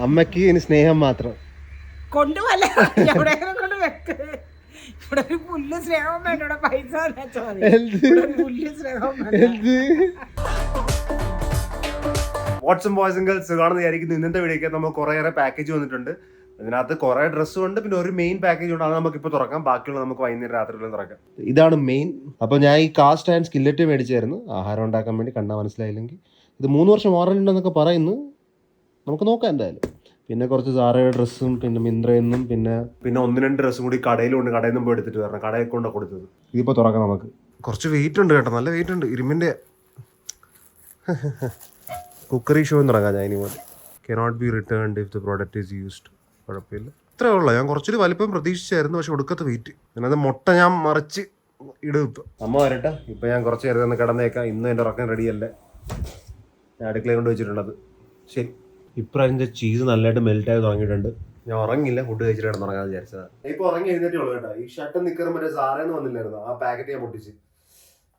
അമ്മയ്ക്ക് ഇനി സ്നേഹം മാത്രം. കൊണ്ടുപോലെ കൊണ്ട് വെക്ക്. ഇവിടെ ഒരു പുല്ല് സ്നേഹം വേണ്ട. ഇവിടെ പൈസ തന്നാച്ചാ മതി. എന്ത്? ഇവിടെ ഒരു പുല്ല് സ്നേഹം വേണ്ട. എന്ത്? വാട്സും ബോയ്സും ഗേൾസ് കാണുന്ന വിചാരിക്കുന്നു. ഇന്നത്തെ വീഡിയോക്ക് നമുക്ക് കുറേയേറെ പാക്കേജ് വന്നിട്ടുണ്ട്. അതിനകത്ത് കുറേ ഡ്രസ്സും ഉണ്ട്. പിന്നെ ഒരു മെയിൻ പാക്കേജ് ഉണ്ട്. അത് നമുക്ക് ഇപ്പോൾ തുറക്കാം. ബാക്കിയുള്ള നമുക്ക് വൈകുന്നേരം രാത്രിയിലും തുറക്കാം. ഇതാണ് മെയിൻ അപ്പോൾ ഞാൻ ഈ കാസ്റ്റ് ആൻഡ് സ്കില്ലറ്റ് മേടിച്ചായിരുന്നു. ആഹാരം ഉണ്ടാക്കാൻ വേണ്ടി കണ്ടാൽ മനസ്സിലായില്ലെങ്കിൽ. ഇത് മൂന്ന് വർഷം വാറണ്ടി ഉണ്ടെന്നൊക്കെ പറയുന്നു. നമുക്ക് നോക്കാം എന്തായാലും. പിന്നെ കുറച്ച് സാറയുടെ ഡ്രസ്സും പിന്നെ മിന്ത്രയിൽ നിന്നും പിന്നെ പിന്നെ ഒന്ന് രണ്ട് ഡ്രസ്സും കൂടി കടയിലുണ്ട് കടയിൽ നിന്നും പോയി എടുത്തിട്ട് വരണം. കടയിൽ കൊണ്ടാണ് കൊടുത്തത്. ഇതിപ്പോൾ തുറക്കാം നമുക്ക്. കുറച്ച് വെയിറ്റ് ഉണ്ട് കേട്ടോ. നല്ല വെയിറ്റ് ഉണ്ട്. ഇരുമ്പിന്റെ കുക്കറി ഷോ എന്ന് തുടങ്ങാം ഞാൻ ഇനി മുതൽ cannot be return if the product is used കുഴപ്പമില്ല. ഇത്രേ ഉള്ളൂ. ഞാൻ കുറച്ചൊരു വലിപ്പം പ്രതീക്ഷിച്ചായിരുന്നു പക്ഷെ ഒടുക്കത്ത് വെയിറ്റ് പിന്നെ മുട്ട ഞാൻ മറിച്ച് ഇടും ഇപ്പം. അമ്മ വരട്ടെ. ഇപ്പം ഞാൻ കുറച്ച് നേരത്തെ ഒന്ന് കിടന്നേക്കാം. ഇന്നും എന്റെ ഉറക്കം റെഡിയല്ലേ ഞാൻ അടുക്കളയിൽ കൊണ്ട് വെച്ചിട്ടുള്ളത്. ശരി. ഇപ്രാവശ്യം ചീസ് നല്ലതായിട്ട് മെൽറ്റ് ആയി തുടങ്ങിയിട്ടുണ്ട്. ഞാൻ ഉറങ്ങില്ല ഫുഡ് കഴിച്ചിട്ട് കിടന്നുറങ്ങാൻ വിചാരിച്ചതാണ് ഇപ്പൊ ഉറങ്ങി എഴുന്നേറ്റേ ഉള്ളൂ കേട്ടോ. ഈ ഷർട്ട് നിക്കറും മറ്റേ സാറേന്ന് വന്നില്ലായിരുന്നു? ആ പാക്കറ്റ് ഞാൻ പൊട്ടിച്ച്.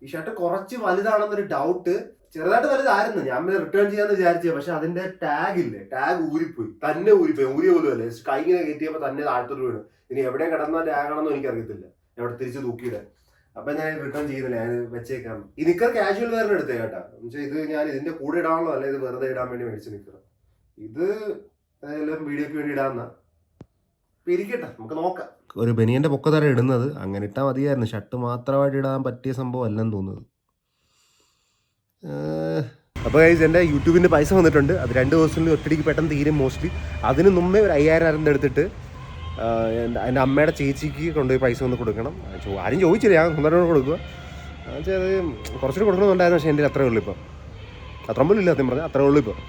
ഈ ഷർട്ട് കുറച്ച് വലുതാണെന്നൊരു ഡൗട്ട് ചെറുതായിട്ട് വലുതായിരുന്നു. ഞാൻ പിന്നെ റിട്ടേൺ ചെയ്യാന്ന് വിചാരിച്ചത് പക്ഷെ അതിന്റെ ടാഗ് ഇല്ലേ? ടാഗ് ഊരിപ്പോയി. തന്നെ ഊരിപ്പോയി. ഊരിയ പോലും അല്ലേ? കൈ ഇങ്ങനെ കയറ്റിയപ്പോ തന്നെ താഴ്ത്തോട്ട് വീണ്. ഇനി എവിടെ കിടന്ന ടാഗ് ആണെന്ന് എനിക്ക് അറിയത്തില്ല എവിടെ തിരിച്ച് തൂക്കിയിട അപ്പൊ ഞാൻ റിട്ടേൺ ചെയ്യുന്നില്ല ഞാൻ വെച്ചേക്കാം. ഈ നിക്കർ കാഷ്വൽ വെയറിന് എടുത്തേ കേട്ടാ. ഇത് ഞാൻ ഇതിന്റെ കൂടെ ഇടാണല്ലോ അല്ലെ ഇത് വെറുതെ ഇടാൻ വേണ്ടി മേടിച്ച നിക്കർ ഇത് എല്ലാം വീഡിയോക്ക് വേണ്ടി ഇടാന്ന ഇരിക്കട്ടെ നമുക്ക് നോക്കാം. ഒരു ബനിയന്റെ പൊക്കത്തറ ഇടുന്നത് അങ്ങനെ ഇട്ടാൽ മതിയായിരുന്നു. ഷർട്ട് മാത്രമായിട്ട് ഇടാൻ പറ്റിയ സംഭവം അല്ലെന്ന് തോന്നുന്നത്. അപ്പോൾ ഗൈസ് എന്റെ യൂട്യൂബിന്റെ പൈസ വന്നിട്ടുണ്ട്. അത് രണ്ട് ദിവസത്തിൽ ഒറ്റടിക്ക് പെട്ടെന്ന് തീരും മോസ്റ്റ്ലി അതിന് മുമ്പേ ഒരു അയ്യായിരം ആയിരം എടുത്തിട്ട് എന്റെ അമ്മയുടെ ചേച്ചിക്ക് കൊണ്ടുപോയി പൈസ ഒന്ന് കൊടുക്കണം. ആരും ചോദിച്ചില്ല. ഞാൻ സ്വന്തമായിട്ട് കൊടുക്കുക. എന്നുവെച്ചാൽ അത് കുറച്ചുകൂടി കൊടുക്കണമെന്നുണ്ടായിരുന്നു. പക്ഷേ എന്റെ അത്രേ ഉള്ളൂ ഇപ്പം. അത്ര പോലും ഇല്ല സത്യം പറഞ്ഞാൽ. അത്രേ ഉള്ളൂ ഇപ്പം.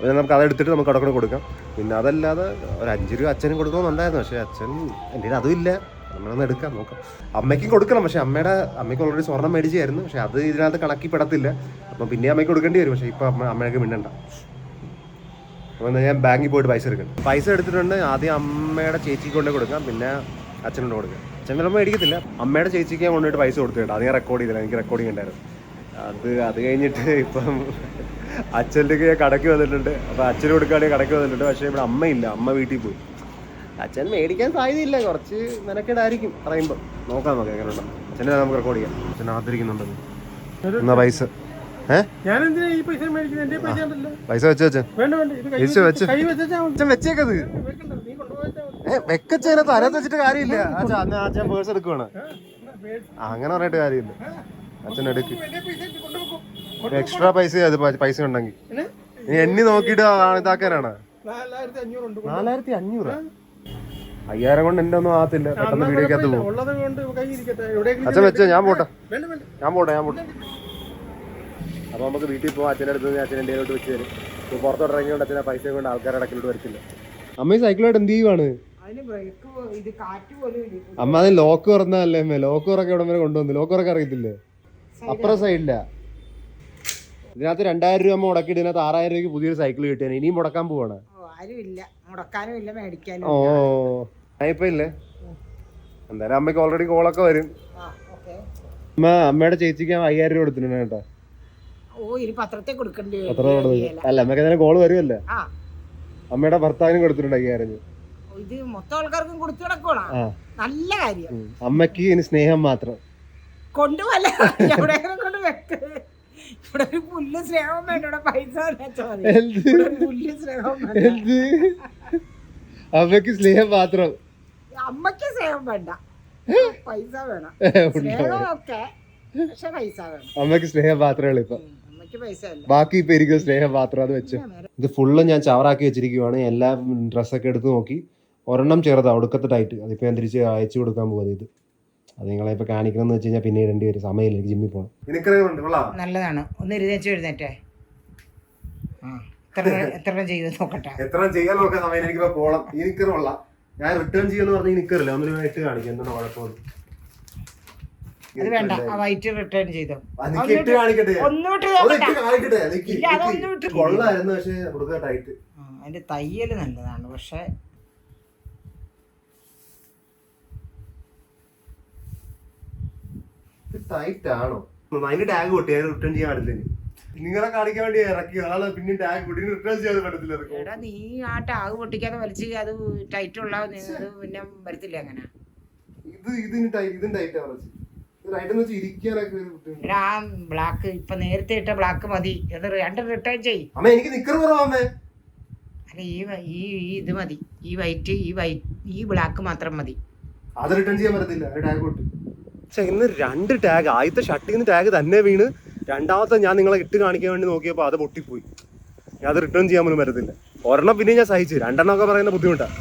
അപ്പോൾ നമുക്ക് അതെടുത്തിട്ട് നമുക്ക് അവിടെ കൂടെ കൊടുക്കാം. പിന്നെ അതല്ലാതെ ഒരു അഞ്ച് രൂപ അച്ഛനും കൊടുക്കണമെന്നുണ്ടായിരുന്നു പക്ഷേ അച്ഛൻ എന്റെ കയ്യിൽ അതും ഇല്ല. നമ്മളൊന്ന് എടുക്കാം നോക്കാം. അമ്മയ്ക്കും കൊടുക്കണം. പക്ഷേ അമ്മയുടെ അമ്മയ്ക്ക് ഓൾറെഡി സ്വർണം മേടിച്ചായിരുന്നു. പക്ഷേ അത് ഇതിനകത്ത് കണക്കി പെടത്തില്ല അപ്പം പിന്നെ അമ്മയ്ക്ക് കൊടുക്കേണ്ടി വരും. പക്ഷേ ഇപ്പം അമ്മ അമ്മയൊക്കെ മിണ്ടണ്ട. അപ്പോൾ ഞാൻ ബാങ്കിൽ പോയിട്ട് പൈസ എടുക്കണം പൈസ എടുത്തിട്ടുണ്ട്. ആദ്യം അമ്മയുടെ ചേച്ചിക്ക് കൊണ്ട് കൊടുക്കാം. പിന്നെ അച്ഛനോട് കൊടുക്കാം. അച്ഛൻ ചിലപ്പോൾ മേടിക്കത്തില്ല. അമ്മയുടെ ചേച്ചിക്ക് ഞാൻ കൊണ്ടുപോയിട്ട് പൈസ കൊടുത്തിട്ടുണ്ട്. അത് ഞാൻ റെക്കോർഡ് ചെയ്തില്ല. എനിക്ക് റെക്കോർഡിംഗ് ഉണ്ടായിരുന്നു. അത് അത് കഴിഞ്ഞിട്ട് ഇപ്പം അച്ഛന്റെ കടയ്ക്ക് വന്നിട്ടുണ്ട്. അപ്പോൾ അച്ഛൻ കൊടുക്കുകയാണെങ്കിൽ കടയ്ക്ക് വന്നിട്ടുണ്ട്. പക്ഷേ ഇവിടെ അമ്മയില്ല അമ്മ വീട്ടിൽ പോയി. അച്ഛൻ മേടിക്കാൻ സാധ്യതയില്ല. കുറച്ച് മെനക്കേടായിരിക്കും പറയുമ്പോൾ നോക്കാം നമുക്ക് എങ്ങനെ ഉണ്ടോ അച്ഛനെ നമുക്ക് റെക്കോർഡ് ചെയ്യാം. അച്ഛൻ ആദരിക്കുന്നുണ്ട്. എന്നാ പൈസ? പൈസ വെച്ചോ വെച്ച്. വെച്ച് അച്ഛൻ വെച്ചേക്കത്. വെക്കച്ചതിനകത്ത് അതിനകത്ത് വെച്ചിട്ട് കാര്യമില്ല. അച്ഛൻ പേഴ്സ് എടുക്കുവാണ്. അങ്ങനെ പറഞ്ഞിട്ട് കാര്യമില്ല. അച്ഛൻ എടുക്ക് എക്സ്ട്രാ പൈസ അത് പൈസ ഉണ്ടെങ്കിൽ. എണ്ണി നോക്കിയിട്ട് ആ- ഇതാക്കാനാണ്. നാലായിരത്തി അഞ്ഞൂറ് അയ്യായിരം കൊണ്ട് എന്റെ ഒന്നും ആകത്തില്ല. പെട്ടെന്ന് വീടേക്കകത്ത് പോകും. അച്ഛൻ വെച്ചോ ഞാൻ പോട്ടെ. ഞാൻ പോട്ടെ ഞാൻ പോട്ടെ. അപ്പൊ നമുക്ക് വീട്ടിൽ പോകാം അച്ഛന്റെ അടുത്ത് നിന്ന് അച്ഛൻ കയ്യിലോട്ട് വെച്ച് തരും. ഇപ്പൊ പുറത്തോട്ട് ഇറങ്ങിയോണ്ട് അച്ഛനെ പൈസ കൊണ്ട് ആൾക്കാരെ ഇടക്കിലോട്ട് വരത്തില്ല. അമ്മ ഈ സൈക്കിളായിട്ട് എന്ത് ചെയ്യുവാണ്? അതിന് ബ്രേക്ക് ഇത് കാറ്റ് പോലും ഇല്ല. അമ്മ അത് ലോക്ക് തുറന്നല്ലേ അമ്മ? ലോക്ക് തുറക്കെ ഇവിടെ വരെ കൊണ്ടുവന്നു. ലോക്ക് തുറക്കെ അറിയത്തില്ലേ? അപ്പുറം സൈഡില്ല ഇതിനകത്ത് രണ്ടായിരം രൂപ മുടക്കി ഇതിനകത്ത് ആറായിരം രൂപയ്ക്ക് പുതിയൊരു സൈക്കിൾ കിട്ടിയാണ്. ഇനിയും മുടക്കാൻ പോവാണ്. ഇല്ല മുടക്കാനും ഇല്ല മേടിക്കാനും ഓ ഇല്ല. ഇപ്പൊ ഇല്ലേ? എന്തായാലും അമ്മയ്ക്ക് ഓൾറെഡി കോളൊക്കെ വരും. അമ്മ അമ്മയുടെ ചേച്ചിക്ക് അയ്യായിരം രൂപ കൊടുത്തിട്ടുണ്ട് കേട്ടോ. അല്ല അമ്മയ്ക്ക് എന്തായാലും കോൾ വരുമല്ലേ. അമ്മയുടെ ഭർത്താവിനും കൊടുത്തിട്ടുണ്ട് അയ്യായിരം ഇത് മൊത്തം ആൾക്കാർക്കും കൊടുത്തു കിടക്കോളാം നല്ല കാര്യം. ഉം. ഇനി സ്നേഹം മാത്രം. കൊണ്ടുപോല എവിടെയെങ്കിലും കൊണ്ട് വെക്ക്. ഇവിടെ ഒരു പുല്ല് സ്നേഹം വേണ്ട. ഇവിടെ പൈസ പുല്ല് സ്നേഹം അമ്മയ്ക്ക് സ്നേഹം മാത്രം. അമ്മയ്ക്ക് സ്നേഹം വേണ്ട. പൈസ വേണം. സ്നേഹം ഒക്കെ പക്ഷെ പൈസ വേണം. അമ്മയ്ക്ക് സ്നേഹം മാത്രമേ ഇപ്പൊ. ബാക്കി ഇപ്പൊ സ്നേഹം മാത്രം അത് വെച്ചു. ഇത് ഫുള്ള് ഞാൻ ചവറാക്കി വെച്ചിരിക്കുവാണ്. എല്ലാ ഡ്രസ്സൊക്കെ എടുത്ത് നോക്കി. ഒരെണ്ണം ചെറുതാ ഒടുക്കത്തെ ടൈറ്റ് അതിപ്പോ ഞാൻ തിരിച്ച് അയച്ചു കൊടുക്കാൻ പോകുന്നത് ഇത്. അത് നിങ്ങളെ ഇപ്പൊ കാണിക്കണമെന്ന് വെച്ച് കഴിഞ്ഞാൽ പിന്നെ ഇടേണ്ടി ഒരു സമയമില്ല എനിക്ക് ജിമ്മിൽ പോകണം നല്ലതാണ്. ഒന്ന് എഴുന്നേച്ച് എഴുന്നേറ്റേ. ആ എത്ര എത്ര ചെയ്ത് നോക്കട്ടെ. എത്ര ചെയ്യാൻ നോക്കാൻ സമയം പോകണം ഈ ഞാൻ റിട്ടേൺ ചെയ്യാന്ന് പറഞ്ഞ ഈ നിക്കറില്ല. ഒന്നും ഇട്ട് കാണിക്കാം. എന്താണ് കുഴപ്പമൊന്നും അത് വേണ്ട. ആ വൈറ്റ് റിട്ടേൺ ചെയ്തോ. എനിക്ക് ഇട്ട് കാണിക്കട്ടെ. ഒന്നോട്ട് ഒന്ന് ഇട്ട് കാണിക്കട്ടെ. നിക്ക്, ഇല്ല, അതൊന്നും നിക്ക്. ഇട്ടില്ല. കൊള്ളായിരുന്നു പക്ഷെ കൊടുക്കാട്ടായിട്ട് ടൈറ്റ് അതിന്റെ തയ്യൽ നല്ലതാണ്. പക്ഷെ ആണോ? അതിന്റെ ടാഗ് പൊട്ടി ഞാൻ റിട്ടേൺ ചെയ്യാൻ പറ്റില്ല. നിങ്ങളെ കാണിക്കാൻ വേണ്ടി ഇറക്കി അതാണ് പിന്നെ ടാഗ് പൊട്ടി റിട്ടേൺ ചെയ്യാൻ പറ്റത്തില്ല എടാ നീ ആ ടാഗ് പൊട്ടിക്കാതെ വലിച്ച് അത് ടൈറ്റ് ഉള്ള പിന്നെ വരത്തില്ല അങ്ങനെ. ഇത് ഇതിന് ടൈറ്റ് ഇതും ടൈറ്റ് ആ ബ്ലാക്ക് ഇപ്പൊ നേരത്തെ ഇട്ട ബ്ലാക്ക് മതി. അത് രണ്ട് റിട്ടേൺ ചെയ് അമ്മ എനിക്ക് നിക്കർ കുറവാമേ അല്ല ഈ ഈ ഈ ഇത് മതി. ഈ വൈറ്റ് ഈ വൈറ്റ് ഈ ബ്ലാക്ക് മാത്രം മതി. അത് റിട്ടേൺ ചെയ്യാൻ പറ്റത്തില്ല ടാഗ് പൊട്ടി. പക്ഷെ ഇന്ന് രണ്ട് ടാഗ് ആദ്യത്തെ ഷട്ടിൽ നിന്ന് ടാഗ് തന്നെ വീണ്. രണ്ടാമത്തെ ഞാൻ നിങ്ങളെ ഇട്ട് കാണിക്കാൻ വേണ്ടി നോക്കിയപ്പോൾ അത് പൊട്ടിപ്പോയി. ഞാൻ അത് റിട്ടേൺ ചെയ്യാൻ പോലും പറ്റത്തില്ല ഒരെണ്ണം പിന്നെ ഞാൻ സഹിച്ചു. രണ്ടെണ്ണം ഒക്കെ പറയുന്ന ബുദ്ധിമുട്ടാണ്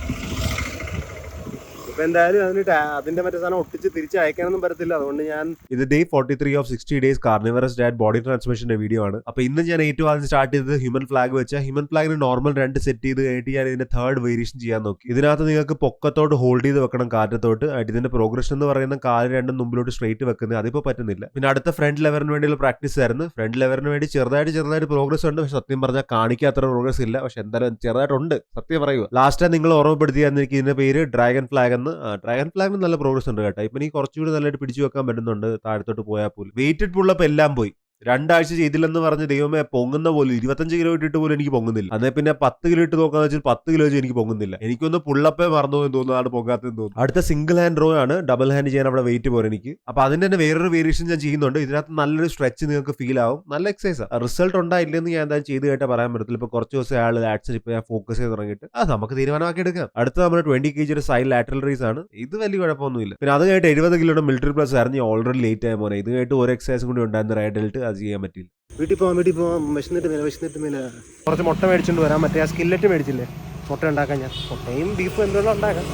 ഇപ്പൊ എന്തായാലും അതിന് അതിന്റെ മറ്റേ സാധനം ഒട്ടിച്ച് തിരിച്ച് അയക്കാനൊന്നും പറ്റത്തില്ല. അതുകൊണ്ട് ഞാൻ ഇത് day forty three of sixty days carnivorous diet body ട്രാൻസ്മിഷന്റെ video ആണ്. അപ്പൊ ഇന്ന് ഞാൻ ഏറ്റവും ആദ്യം സ്റ്റാർട്ട് ചെയ്തത് ഹ്യൂമൻ ഫ്ലാഗ് വെച്ച. ഹ്യൂമൻ ഫ്ലാഗിന് നോർമൽ രണ്ട് സെറ്റ് ചെയ്ത് കഴിഞ്ഞിട്ട് ഞാൻ ഇതിന്റെ തേർഡ് വേരിയേഷൻ ചെയ്യാൻ നോക്കി. ഇതിനകത്ത് നിങ്ങൾക്ക് പൊക്കത്തോട്ട് ഹോൾഡ് ചെയ്ത് വെക്കണം കാറ്റത്തോട്ട്. ആയിട്ട് ഇതിന്റെ പ്രോഗ്രഷൻ എന്ന് പറയുന്ന കാൽ രണ്ടും മുമ്പിലോട്ട് സ്ട്രേറ്റ് വെക്കുന്നത് അതിപ്പോ പറ്റുന്നില്ല. പിന്നെ അടുത്ത ഫ്രണ്ട് ലെവറിന് വേണ്ടിയുള്ള പ്രാക്ടീസ് ആയിരുന്നു. ഫ്രണ്ട് ലെവറിന് വേണ്ടി ചെറുതായിട്ട് ചെറുതായിട്ട് പ്രോഗ്രസ് ഉണ്ട്. പക്ഷെ സത്യം പറഞ്ഞാൽ കാണിക്കാത്ര പ്രോഗ്രസ് ഇല്ല. പക്ഷെ എന്തായാലും ചെറുതായിട്ടുണ്ട്. സത്യം പറയുക ലാസ്റ്റ് നിങ്ങൾ ഓർമ്മപ്പെടുത്തിയായിരുന്നു എനിക്ക് ഇതിന്റെ പേര് ഡ്രാഗൺ ഫ്ലാഗ് എന്ന്. ഡ്രാഗൺ ഫ്ലാഗിന് നല്ല പ്രോഗ്രസ് ഉണ്ട് കേട്ടോ. ഇപ്പം എനിക്ക് കുറച്ചുകൂടി നല്ലതായിട്ട് പിടിച്ചു വെക്കാൻ പറ്റുന്നുണ്ട്. താഴത്തോട്ട് പോയാൽ പോലും. വെയിറ്റഡ് പുള്ളപ്പ് എല്ലാം പോയി. രണ്ടാഴ്ച ചെയ്തില്ലെന്ന് പറഞ്ഞ് ദൈവമേ പൊങ്ങുന്ന പോലും ഇരുപത്തഞ്ച് കിലോ ഇട്ടിട്ട് പോലും എനിക്ക് പൊങ്ങുന്നില്ല. അതേ പിന്നെ പത്ത് കിലോ ഇട്ട് നോക്കാന്ന് വെച്ചാൽ പത്ത് കിലോ വെച്ച് എനിക്ക് പൊങ്ങുന്നില്ല. എനിക്കൊന്ന് പുള്ളപ്പേ മറന്നു എന്ന് തോന്നുന്നു ആണ് പൊങ്ങാത്തെന്ന് തോന്നുന്നു. അടുത്ത സിംഗിൾ ഹാൻഡ് റോ ആണ് ഡബിൾ ഹാൻഡ് ചെയ്യാൻ അവിടെ വെയിറ്റ് പോരെ എനിക്ക്. അപ്പൊ അതിന്റെ തന്നെ വേറൊരു വേരിയേഷൻ ഞാൻ ചെയ്യുന്നുണ്ട്. ഇതിനകത്ത് നല്ലൊരു സ്ട്രെച്ച് നിങ്ങൾക്ക് ഫീൽ ആവും. നല്ല എക്സസൈസ് റിസൾട്ട് ഉണ്ടായില്ലെന്ന് ഞാൻ എന്തായാലും ചെയ്ത് കേട്ടാൽ പറയാൻ പറ്റത്തില്ല. ഇപ്പൊ കുറച്ച് ദിവസം ആൾ ആഡ്സിൽ ഇപ്പൊ ഞാൻ ഫോക്കസ് ചെയ്ത് തുടങ്ങിയിട്ട്. അത് നമുക്ക് തീരുമാനമാക്കി എടുക്കാം. അടുത്ത നമ്മുടെ ട്വന്റി കെ ഒരു സൈഡ് ലാറ്ററൽ റേസ് ആണ്. ഇത് വലിയ കുഴപ്പമൊന്നുമില്ല. പിന്നെ അത് കഴിഞ്ഞിട്ട് എഴുപത് കിലോയുടെ മിലിറ്ററി പ്ലസ് ആയിരുന്നു ഓൾറെഡി ലേറ്റ് ആയ മോനെ. ഇത് കഴിഞ്ഞിട്ട് ഒരു എക്സസൈസും കൂടി ഉണ്ടായിരുന്നു റൈഡിലിട്ട് അത് ചെയ്യാൻ പറ്റില്ല വീട്ടിൽ പോകാൻ വീട്ടിൽ പോകാൻ വിശന്നിട്ട് മേലെ വിശന്നിട്ട് മേലെ. കുറച്ച് മുട്ട മേടിച്ചുകൊണ്ട് വരാൻ മറ്റേ ആ സ്കില്ലറ്റ് മേടിച്ചില്ലേ? മുട്ട ഉണ്ടാക്കാൻ ഞാൻ. മുട്ടയും ബീഫും എന്തുകൊണ്ടും ഉണ്ടാക്കാം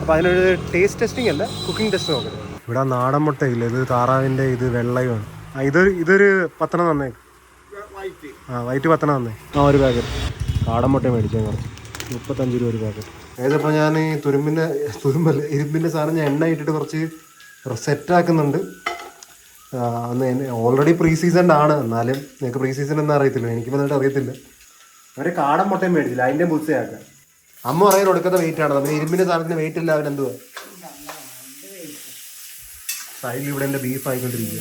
അപ്പോൾ അതിനൊരു ടേസ്റ്റ് ടെസ്റ്റിംഗ് അല്ല കുക്കിംഗ് ടെസ്റ്റ് നോക്കുന്നത് ഇവിടെ നാടൻ മുട്ടയില്ല? ഇത് താറാവിന്റെ ഇത് വെള്ളയുമാണ്. ആ ഇതൊരു ഇതൊരു പത്തണം തന്നേ. വൈറ്റ് ആ വൈറ്റ് പത്തണം തന്നേ. ആ ഒരു പാക്കറ്റ് കാടൻ മുട്ട മേടിച്ചാൽ കുറച്ച്. മുപ്പത്തഞ്ച് രൂപ ഒരു പാക്കറ്റ് ഏതപ്പോൾ ഞാൻ ഈ തുരുമ്പിന്റെ തുരുമ്പല്ല ഇരുമ്പിന്റെ സാധനം ഞാൻ എണ്ണ ഇട്ടിട്ട് കുറച്ച് സെറ്റാക്കുന്നുണ്ട്. ഓൾറെഡി പ്രീ സീസൺ ആണ്. എന്നാലും നിങ്ങൾക്ക് പ്രീ സീസൺ ഒന്നും അറിയത്തില്ല. എനിക്ക് വന്നിട്ട് അറിയത്തില്ല. അവരെ കാടൻ മുട്ടയും മേടിച്ചില്ല. അതിന്റെ ബുദ്ധിയാക്കാം അമ്മ പറയാൻ കൊടുക്കുന്ന വെയിറ്റ് ആണ് നമ്മൾ ഇരുമ്പിന്റെ സാധനത്തിന് വെയിറ്റ് ഇല്ല അവൻ എന്തുവാ? സൈഡിൽ ഇവിടെ എന്റെ ബീഫ് ആയിക്കൊണ്ടിരിക്കുക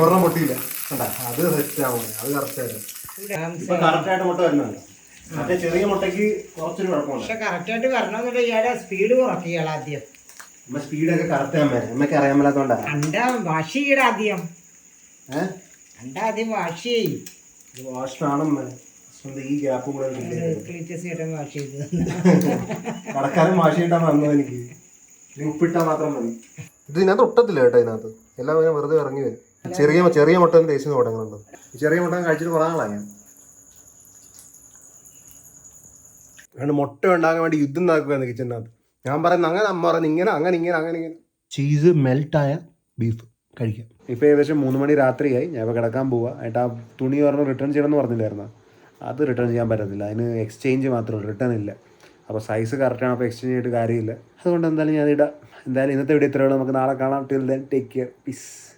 ഒരെണ്ണം പൊട്ടിയില്ല. കണ്ടാ അത് സെറ്റ് ആവും അത് കറക്റ്റ് ആയിരുന്നു. ഇപ്പൊ കറക്റ്റ് ആയിട്ട് മുട്ട വരുന്നുണ്ട്. മറ്റേ ചെറിയ മുട്ടയ്ക്ക് കുറച്ചൊരു കുഴപ്പമുണ്ട്. പക്ഷെ കറക്റ്റായിട്ട് വരണമെന്നില്ല ഇയാളെ സ്പീഡ് ആദ്യം. അമ്മ സ്പീഡൊക്കെ കറക്റ്റ് അമ്മ അമ്മയ്ക്ക് അറിയാൻ മേലാത്തോണ്ടാ. അണ്ട ആദ്യം. ഏഹ് അണ്ട ആദ്യം വാഷ് ചെയ്യും ഇത് വാഷാണമ്മ ഈ ഗ്യാപ്പും കൂടെ കിട്ടിയത്. ക്ലീറ്റസ് ചേട്ടൻ വാഷ് ചെയ്ത്. കടക്കാരൻ വാഷ് ചെയ്തിട്ടാണ് വന്നത് എനിക്ക്. ഉപ്പിട്ടാ മാത്രം മതി. ഇത് ഇതിനകത്ത് ഒട്ടത്തില്ല കേട്ടോ ഇതിനകത്ത്. എല്ലാം ഇങ്ങനെ വെറുതെ ഇറങ്ങി വരും. ചെറിയ ചെറിയ മുട്ട ടേസ്റ്റ് തുടങ്ങുന്നുണ്ട് ചെറിയ മുട്ടൻ കഴിച്ചിട്ട് കുറേ ഞാൻ. അതുകൊണ്ട് മുട്ട ഉണ്ടാകാൻ വേണ്ടി യുദ്ധം നടക്കുകയാണ് കിച്ചണിനകത്ത് ഞാൻ പറയുന്നത് അങ്ങനെ അമ്മ പറയുന്നത് ഇങ്ങനെ അങ്ങനെ ഇങ്ങനെ അങ്ങനെ ഇങ്ങനെ. ചീസ് മെൽട്ടായ ബീഫ് കഴിക്കാം. ഇപ്പോൾ ഏകദേശം മൂന്ന് മണി രാത്രിയായി. ഞാൻ ഇപ്പോൾ കിടക്കാൻ പോവുക ഏട്ടാ ആ തുണി പറഞ്ഞ് റിട്ടേൺ ചെയ്യണമെന്ന് പറഞ്ഞില്ലായിരുന്നു? അത് റിട്ടേൺ ചെയ്യാൻ പറ്റത്തില്ല. അതിന് എക്സ്ചേഞ്ച് മാത്രമേ ഉള്ളൂ. റിട്ടേൺ ഇല്ല. അപ്പോൾ സൈസ് കറക്റ്റാണ് അപ്പോൾ എക്സ്ചേഞ്ച് ചെയ്തിട്ട് കാര്യമില്ല. അതുകൊണ്ട് എന്തായാലും ഞാൻ ഇടാം. എന്തായാലും ഇന്നത്തെ വീഡിയോ ഇത്രയുള്ളൂ നമുക്ക് നാളെ കാണാം. Till then take care peace